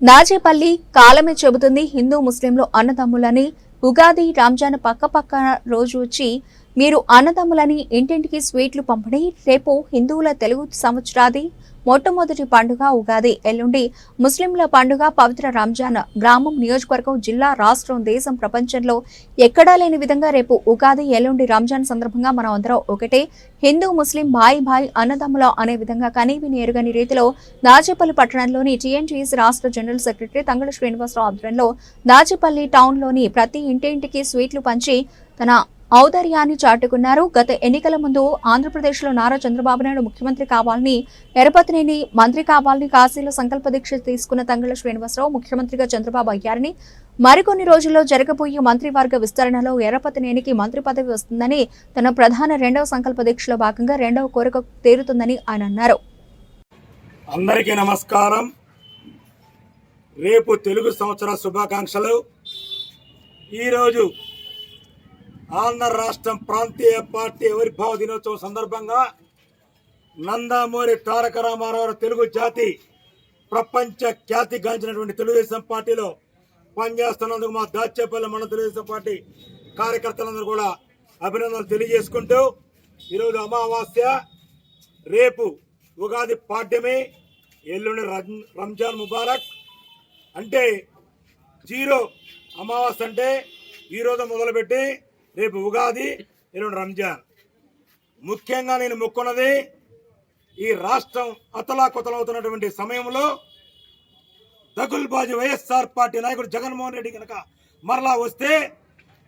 నాజేపల్లి కాలమే చెబుతుంది హిందూ ముస్లింలు అన్నదమ్ములని ఉగాది రంజాన్ పక్క పక్క రోజు వచ్చి మీరు అన్నదమ్ములని ఇంటింటికి స్వీట్లు పంపిణీ రేపు హిందువుల తెలుగు సంవత్సరాది మొట్టమొదటి పండుగ ఉగాది. ఎల్లుండి ముస్లింల పండుగ పవిత్ర రంజాన్. గ్రామం నియోజకవర్గం జిల్లా రాష్ట్రం దేశం ప్రపంచంలో ఎక్కడా లేని విధంగా రేపు ఉగాది ఎల్లుండి రంజాన్ సందర్భంగా మనం అందరం ఒకటే హిందూ ముస్లిం భాయ్ భాయ్ అన్నదమ్ముల అనే విధంగా కనీవిని ఎరుగని రీతిలో దాచేపల్లి పట్టణంలోని టీఎన్టీఎస్ రాష్ట్ర జనరల్ సెక్రటరీ తంగళ శ్రీనివాసరావు ఆధ్వర్యంలో దాచేపల్లి టౌన్లోని ప్రతి ఇంటింటికి స్వీట్లు పంచి తన ఔదార్యాన్ని చాటుకున్నారు. గత ఎన్నికల ముందు ఆంధ్రప్రదేశ్లో నారా చంద్రబాబు నాయుడు ముఖ్యమంత్రి కావాలని ఎరపతినేని మంత్రి కావాలని కాశీలో సంకల్ప దీక్ష తీసుకున్న తంగళ శ్రీనివాసరావు ముఖ్యమంత్రిగా చంద్రబాబు అయ్యారని మరికొన్ని రోజుల్లో జరగబోయే మంత్రివర్గ విస్తరణలో ఎర్రపతినేనికి మంత్రి పదవి వస్తుందని తన ప్రధాన రెండవ సంకల్ప దీక్షలో భాగంగా రెండవ కోరిక తీరుతుందని ఆయన అన్నారు. అందరికీ నమస్కారం. రేపు తెలుగు సంవత్సర శుభాకాంక్షలు. ఈరోజు ఆంధ్ర రాష్ట్రం ప్రాంతీయ పార్టీ ఆవిర్భావ దినోత్సవం సందర్భంగా నందమూరి తారక రామారావు తెలుగు జాతి ప్రపంచ ఖ్యాతిగాంచినటువంటి తెలుగుదేశం పార్టీలో పనిచేస్తున్నందుకు మా దాచేపల్లి మన తెలుగుదేశం పార్టీ కార్యకర్తలందరూ కూడా అభినందనలు తెలియజేసుకుంటూ ఈరోజు అమావాస్య రేపు ఉగాది పాడ్యమి ఎల్లుండి రం- రంజాన్ ముబారక్. అంటే జీరో అమావాస్య అంటే ఈరోజు మొదలుపెట్టి రేపు ఉగాది ఎల్లుండి రంజాన్. ముఖ్యంగా నేను మొక్కున్నది ఈ రాష్ట్రం అతలాకుతలవుతున్నటువంటి సమయంలో దగుల్బాజీ వైఎస్ఆర్ పార్టీ నాయకుడు జగన్మోహన్ రెడ్డి కనుక మరలా వస్తే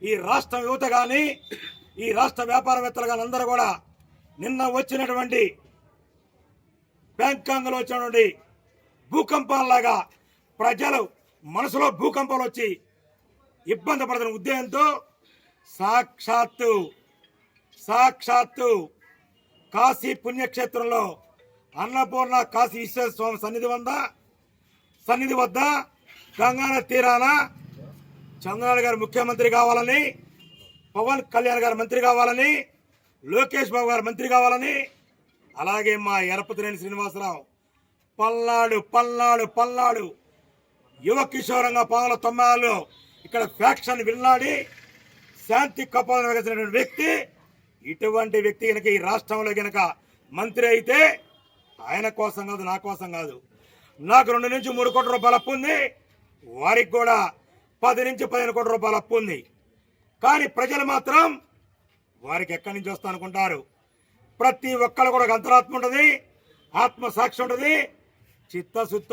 ఈ రాష్ట్రం యువత కానీ ఈ రాష్ట్ర వ్యాపారవేత్తలు కానీ అందరూ కూడా నిన్న వచ్చినటువంటి బ్యాంకాంగ్లో వచ్చినటువంటి భూకంపాలలాగా ప్రజలు మనసులో భూకంపాలు వచ్చి ఇబ్బంది పడుతున్న ఉద్దేశంతో సాక్షాత్తు సాక్షాత్తు కాశీ పుణ్యక్షేత్రంలో అన్నపూర్ణ కాశీ విశ్వేశ్వర స్వామి సన్నిధి వద్ద సన్నిధి వద్ద? గంగాన తీరాన? చంద్రబాబు గారు ముఖ్యమంత్రి కావాలని పవన్ కళ్యాణ్ గారు మంత్రి కావాలని లోకేష్ బాబు గారు మంత్రి కావాలని అలాగే మా ఎరపతినేని శ్రీనివాసరావు. పల్నాడు పల్నాడు పల్నాడు. యువ కిషోరంగా పంతొమ్మిది తొమ్మిదిలో ఇక్కడ ఫ్యాక్షన్ విల్లాడి శాంతి కపాలను వేసినటువంటి వ్యక్తి ఇటువంటి వ్యక్తి కనుక ఈ రాష్ట్రంలో కనుక మంత్రి అయితే ఆయన కోసం కాదు నా కోసం కాదు. నాకు రెండు నుంచి మూడు కోట్ల రూపాయలు అప్పు ఉంది వారికి కూడా పది నుంచి పదిహేను కోట్ల రూపాయలు అప్పు ఉంది. కానీ ప్రజలు మాత్రం వారికి ఎక్కడి నుంచి వస్తా అనుకుంటారు? ప్రతి ఒక్కరు కూడా అంతరాత్మ ఉంటుంది ఆత్మ సాక్షి ఉంటుంది చిత్తశుద్ధితో